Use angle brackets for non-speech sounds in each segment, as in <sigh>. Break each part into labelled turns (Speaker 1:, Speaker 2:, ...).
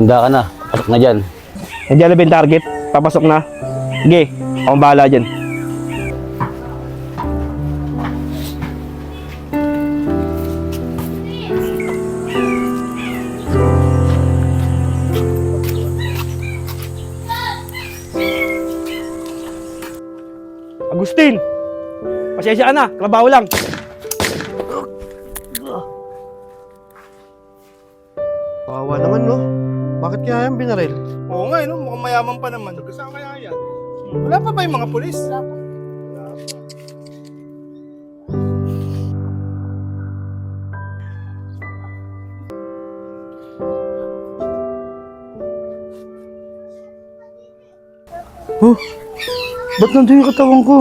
Speaker 1: Manda ka na. Pasok na dyan.
Speaker 2: Nandiyan na ba yung target? Papasok na. Sige, akong bahala dyan. Agustin! Pasensya ka na, trabaho lang.
Speaker 3: Bakit kaya yan binaril?
Speaker 4: Oo nga, eh, no? mukhang mayaman pa naman. Saan kaya yan? Wala pa ba yung mga pulis?
Speaker 3: Huh? Ba't nandun yung katawan ko?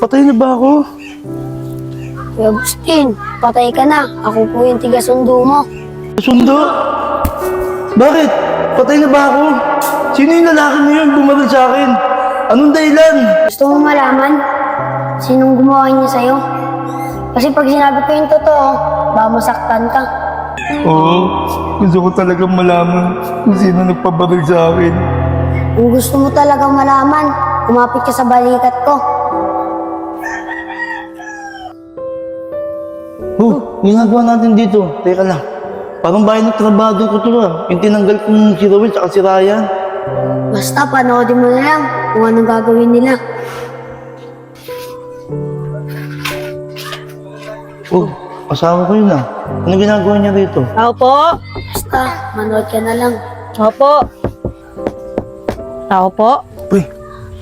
Speaker 3: Patay na ba ako?
Speaker 5: Kuya Agustin, patay ka na. Ako po yung tiga-sundo mo.
Speaker 3: Sundo? Bakit? Patay na ba ako? Sino yung lalaki na yun bumaril sa akin? Anong dahilan?
Speaker 5: Gusto mo malaman? Sinong gumawa niya sa'yo? Kasi pag sinabi ko yung totoo, baka masaktan ka.
Speaker 3: Oo, gusto ko talagang malaman kung sino nagpabaril sa akin.
Speaker 5: Kung gusto mo talagang malaman, kumapit ka sa balikat ko.
Speaker 3: Oh, ginagawa natin dito. Teka lang. Parang bahay ng trabaho ko to ah. Yung tinanggal kong si Rowel tsaka si Ryan.
Speaker 5: Basta panoodin mo na lang kung anong gagawin nila.
Speaker 3: Oh, asawa ko yun ah. Ano ginagawa niya rito?
Speaker 6: Opo.
Speaker 5: Basta, manood ka na lang.
Speaker 6: Opo. Tao po.
Speaker 1: Pre,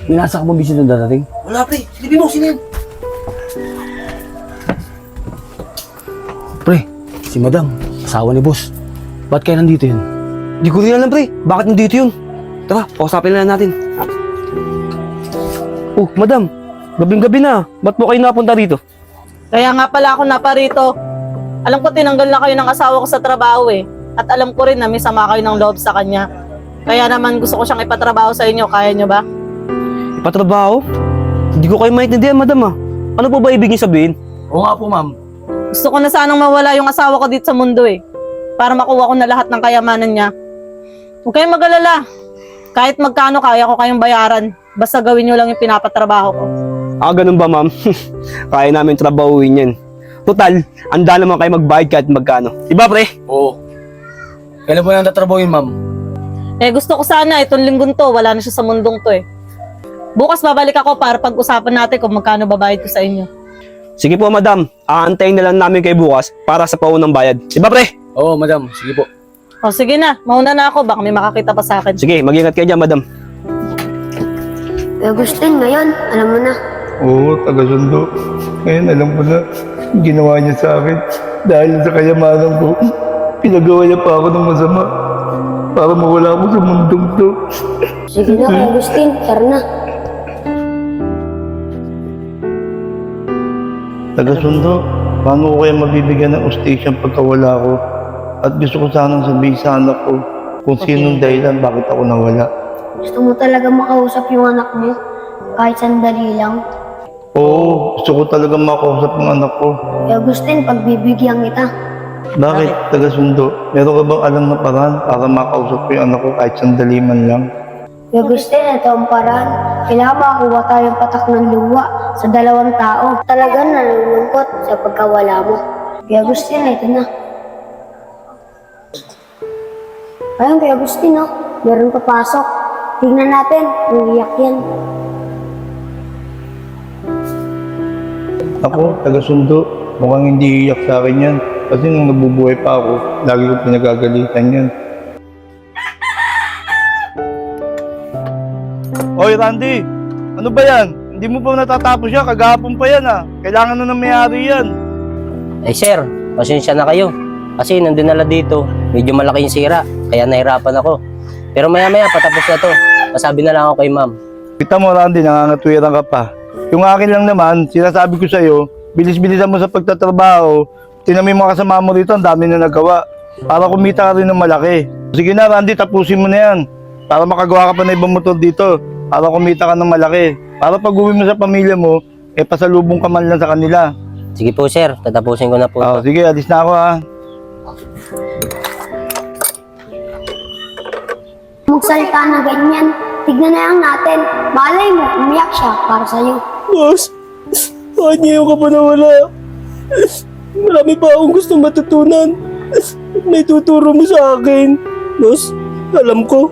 Speaker 1: may nasa ka ba bisita na darating?
Speaker 3: Wala pre, silipin mo, yun?
Speaker 1: Pre, si madam, asawa ni boss. Ba't kayo nandito yun?
Speaker 2: Di ko rin alam pre, bakit nandito yun? Tara, pausapin na natin. Oh, madam, gabing-gabi na. Ba't po kayo napunta rito?
Speaker 6: Kaya nga pala ako naparito. Alam ko tinanggal na kayo ng asawa ko sa trabaho eh. At alam ko rin na may sama kayo ng loob sa kanya. Kaya naman gusto ko siyang ipatrabaho sa inyo. Kaya nyo ba?
Speaker 2: Ipatrabaho? Hindi ko kayo maintindihan, madam ah. Ano po ba ibig niyo sabihin?
Speaker 1: Oo nga po, ma'am.
Speaker 6: Gusto ko na sanang mawala yung asawa ko dito sa mundo eh. Para makuha ko na lahat ng kayamanan niya. Huwag kayong mag-alala. Kahit magkano kaya ko kayong bayaran. Basta gawin nyo lang yung pinapatrabaho ko.
Speaker 2: Ah, ganun ba, ma'am? <laughs> Kaya namin trabahuin yan. Total, anda naman kayo magbayad kahit magkano. Diba, pre?
Speaker 1: Oo. Kailan po nang tatrabaho yun, ma'am?
Speaker 6: Eh gusto ko sana itong linggong to, wala na siya sa mundong to eh. Bukas babalik ako para pag-usapan natin kung magkano babayad ko sa inyo.
Speaker 2: Sige po, madam. Aantayin na lang namin kayo bukas para sa paunang bayad. Diba, pre?
Speaker 1: Oo, madam. Sige po.
Speaker 6: O sige na, mauna na ako, baka may makakita pa sa akin.
Speaker 2: Sige, mag-ingat kayo dyan, madam.
Speaker 5: Agustin, ngayon, alam mo na.
Speaker 3: Oo, taga-sundo. Ngayon alam ko na, ginawa niya sa akin. Dahil sa kayamanan ko, pinagawa niya pa ako ng masama. Para mawala ako sa mundong to.
Speaker 5: Sige na, Kuya Agustin, tara na.
Speaker 3: Taga-sundo, paano ko kaya mabibigyan ng ustation pagka wala ko? At gusto ko sanang sabihin sa anak ko kung sinong dahilan bakit ako nawala.
Speaker 5: Gusto mo talaga makausap yung anak mo? Kahit sandali lang.
Speaker 3: Oo, gusto ko talaga makausap ng anak ko.
Speaker 5: Kuya Agustin, pagbibigyan kita.
Speaker 3: Bakit, taga-sundo? Meron ka bang alam na paraan para makausap ko yung anak ko kahit sandali man lang?
Speaker 5: Kuya Agustin, ito ang paraan. Kailangan makakuha tayong patak ng luwa sa dalawang tao. Talagang nalulungkot sa pagkawala mo. Kuya Agustin, ito na. Ayun, Kuya Agustin, oh. Meron papasok. Tingnan natin kung iyak yan.
Speaker 3: Ako, taga-sundo, mukhang hindi iyak sa akin yan. Kasi nung nabubuhay pa ako, lagi ko pinagagalitan yan. Oy, Randy! Ano ba yan? Hindi mo pa natatapos yan? Kagahapon pa yan ah. Kailangan na ng may-ari yan.
Speaker 7: Eh sir, pasensya na kayo. Kasi nung dinala dito, medyo malaki yung sira. Kaya nahirapan ako. Pero maya maya patapos na to. Masabi na lang ako kay ma'am.
Speaker 3: Kita mo, Randy, nangangatwiran ka pa. Yung akin lang naman, sinasabi ko sa'yo, bilis-bilisan mo sa pagtatrabaho. Tinan mo kasama mo rito, ang dami na nagawa. Para kumita ka rin ng malaki. Sige na, Randy, tapusin mo na yan. Para makagawa ka pa ng ibang motor dito. Para kumita ka ng malaki. Para pag uwi mo sa pamilya mo, eh pasalubong ka man lang sa kanila.
Speaker 7: Sige po sir, tatapusin ko na po.
Speaker 3: Oh, sige, alis na ako ha.
Speaker 5: Magsalita na ganyan. Tignan na lang natin. Malay mo, umiyak siya para sa'yo.
Speaker 2: Boss, bakit ngayon ka pa nawala? Marami pa akong gustong matutunan. May tuturo mo sa akin. Boss, alam ko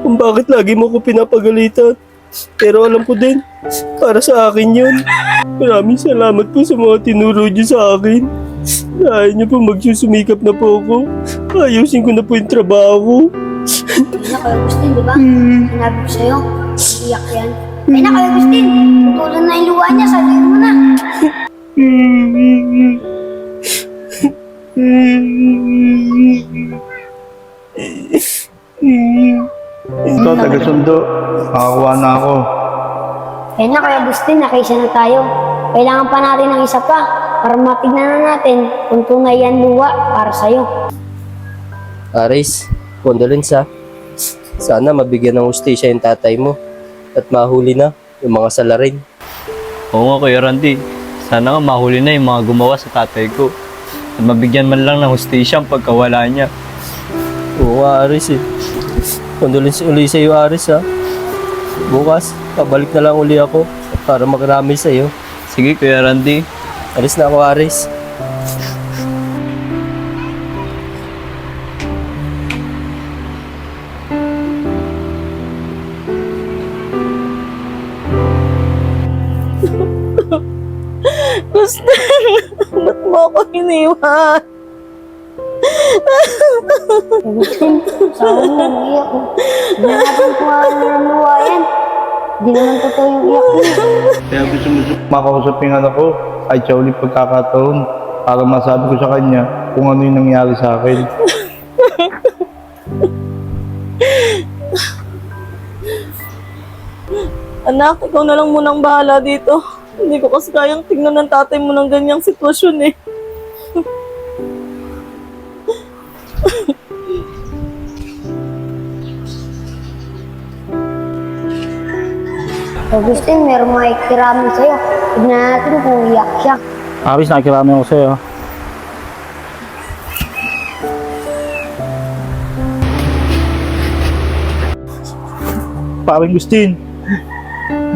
Speaker 2: kung bakit lagi mo ko pinapagalitan. Pero alam ko din, para sa akin yun. Maraming salamat po sa mga tinuro niyo sa akin. Ayaw niyo po magsusumikap na po ako. Ayusin ko na po yung trabaho ko.
Speaker 5: Ay na Agustin, di ba? Sinabi ko sa'yo, iyak yan. Ay na Kuya Agustin, tutulan na yung luha niya, sabihin mo na.
Speaker 3: Ito, taga-sundo. Nakakuha na ako.
Speaker 5: Ay na Kuya Agustin, nakaisa na tayo. Kailangan pa natin ng isa pa para matignan na natin kung tunay yan luha para sa'yo.
Speaker 7: Aris, condolence ha. Sana mabigyan ng hustisya yung tatay mo at mahuli na yung mga salarin.
Speaker 8: Oo nga Kuya Randy, sana nga mahuli na yung mga gumawa sa tatay ko. At mabigyan man lang ng hustisya ang pagkawala niya.
Speaker 7: Oo nga, Aris eh. Condolence uli sa iyo, Aris ha. Bukas, pabalik na lang uli ako para magrami sa iyo.
Speaker 8: Sige Kuya Randy,
Speaker 7: Alis na ako, Aris. <laughs>
Speaker 6: Gusto, ba't mo ako iniwan?
Speaker 5: Saan mo umiyak ko? Hindi natin kung ano ng luha yan. Hindi naman totoo yung iyak mo.
Speaker 3: Kaya gusto mo makausap yung anak ko. Ay, siya ulit pagkakataon. Para masabi ko sa kanya kung ano yung nangyari sa akin.
Speaker 6: Anak, ikaw na lang munang bahala dito. Hindi ko kasi kayang tignan ng tatay mo ng ganyang sitwasyon eh.
Speaker 5: Kuya Agustin, meron mga ikiramin sa'yo. Tignan natin kung iyak siya.
Speaker 1: Aris, nakikirami ako sa'yo.
Speaker 4: Paring Gustin,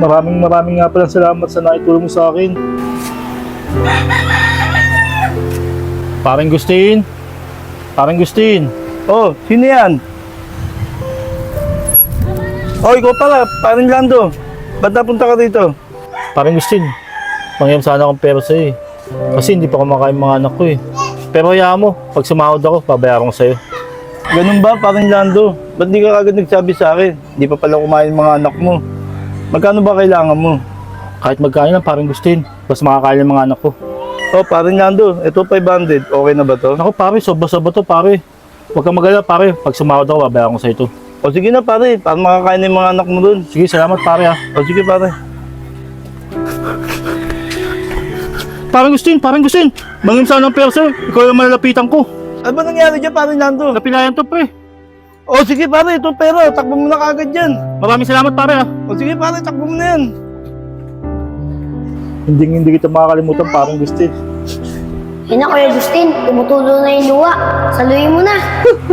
Speaker 4: maraming maraming nga pala salamat sa naitulong mo sa akin. Paring Gustin, Paring Gustin,
Speaker 3: Oh, sino yan? Oh, ikaw pala. Parang Lando. Ba't napunta ka dito?
Speaker 4: Paring Gustin, mangyam sana akong pera sa'yo eh. Kasi hindi pa kumakain mga anak ko eh. Pero hayaan mo, pag sumahod ako, babayaran ko sa'yo.
Speaker 3: Ganun ba, parang Lando? Ba't di ka agad nagsabi sa akin? Di pa pala kumain mga anak mo. Magkano ba kailangan mo?
Speaker 4: Kahit magkain lang, Paring Gustin, basta makakain ng mga anak ko.
Speaker 3: Oh, parang Lando. Ito 500. Okay na ba to?
Speaker 4: Naku pare, sobra-sobra to pare. Huwag kang magala pare, pag sumahod ako, babayaran ko sa'yo ito.
Speaker 3: O sige na pare, para makakain ng mga anak mo dun.
Speaker 4: Sige, salamat pare ah.
Speaker 3: O sige pare.
Speaker 4: Parang Gustin, parang Gustin. Mangim sana ng pera sa'yo. Ikaw yung malalapitan ko.
Speaker 3: Ano ba nangyari dyan, parang Lando?
Speaker 4: Napilayan to pre.
Speaker 3: O sige pare, ito pera. Takbo mo na kagad yan.
Speaker 4: Maraming salamat pare ah.
Speaker 3: O sige pare, takbo mo na yan.
Speaker 4: Hindi hindi kita makakalimutan parang Gustin.
Speaker 5: Ay na Kuya Agustin, tumutulo na yung luha. Saluhin mo na.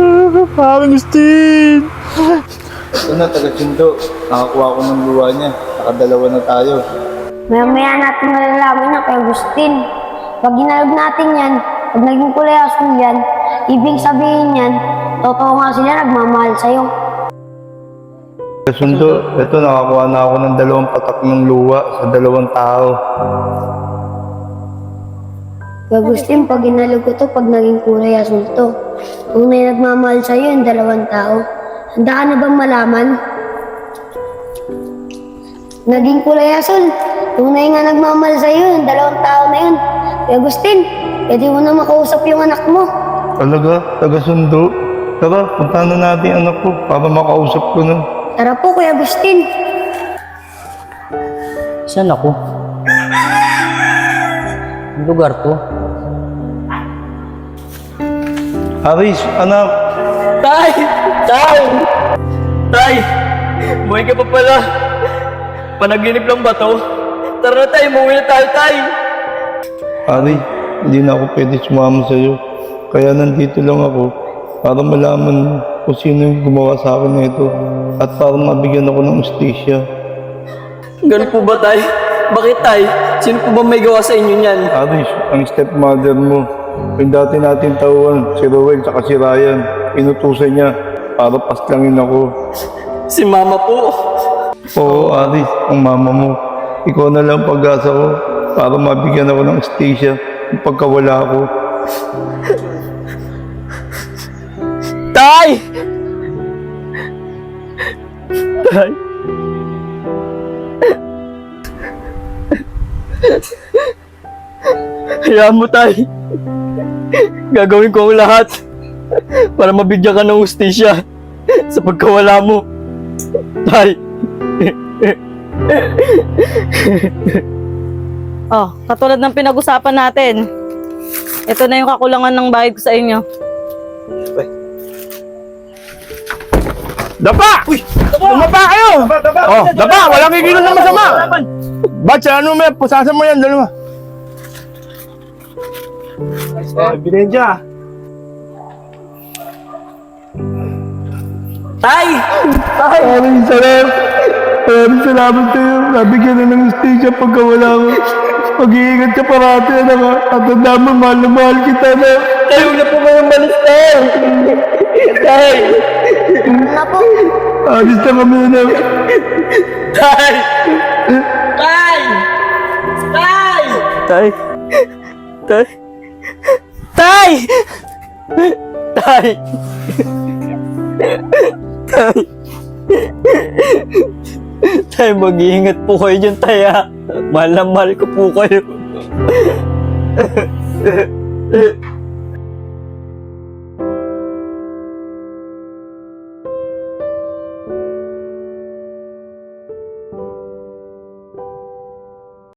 Speaker 5: <laughs>
Speaker 4: Parang Gustin.
Speaker 3: Ito na, taga-sundo. Nakakuha ko ng luwa niya. Nakadalawa na tayo.
Speaker 5: Maya-maya natin malalaman na Kuya Agustin. Pag ginalog natin yan, pag naging kulay asul yan, ibig sabihin yan, totoo nga sila nagmamahal sa'yo.
Speaker 3: Taga-sundo, ito nakakuha na ako ng dalawang patak ng luwa sa dalawang tao.
Speaker 5: Agustin, pag ginalog ko to, pag naging kulay asul to, tunay nagmamahal sa'yo yung dalawang tao. Handa ka na bang malaman? Naging kulay asul, tunay nga nagmamahal sa'yo yung dalawang tao na yun. Kuya Agustin, pwede mo na makausap yung anak mo.
Speaker 3: Talaga, taga-sundo. Tara, punta na natin anak ko para makausap ko na.
Speaker 5: Tara po, Kuya Agustin.
Speaker 7: Saan ako? Ang lugar to?
Speaker 3: Aris, anak,
Speaker 8: Tay! Tay! Tay! Buhay ka pa pala! Panaginip lang ba to? Tara na tayo, umuwi na tayo, tay!
Speaker 3: Ari, hindi na ako pwede sumama sa'yo. Kaya nandito lang ako para malaman mo kung sino yung gumawa sa akin nito at para mabigyan ako ng ustisya.
Speaker 8: Ganun po ba, tay? Bakit, tay? Sino po ba may gawa sa inyo niyan?
Speaker 3: Aris, ang stepmother mo, yung dati natin tauhan, si Rowell at si Ryan, inutusan niya para paslangin ako.
Speaker 8: Si mama po.
Speaker 3: Oo, Aris, ang mama mo. Ikaw na lang pag-asa ko para mabigyan ako ng ustisya pagkawala ko.
Speaker 8: Tay! Tay! Hayaan mo, tay. Gagawin ko ang lahat para mabigyan ka ng ustisya sa pagkawala mo. Tay!
Speaker 6: Oh, katulad ng pinag-usapan natin. Ito na yung kakulangan ng bayad ko sa inyo.
Speaker 3: Dapa! Uy! Dumapa kayo! Dapa, dapa! Oh, dapa! Walang kikilos na masama! Ba't sa ano may pusasa mo yan, dalawa? Ebidensya!
Speaker 8: Tay! Tay!
Speaker 3: Maraming salamat. Maraming salamat sa'yo. Nabigyan na ng station pagkawala ko. Mag-iingat ka parati, anak. At ang dami, mahal na mahal kita na.
Speaker 8: Tay, huwag na po kayong balis, tay! Tay!
Speaker 5: Na po.
Speaker 3: Alis na kami na.
Speaker 8: Tay! Tay! Tay! Tay! Tay! Tay! Tay! Tay! Tay, mag-iingat po kayo dyan, tay, ha? Mahal na mahal ko po kayo.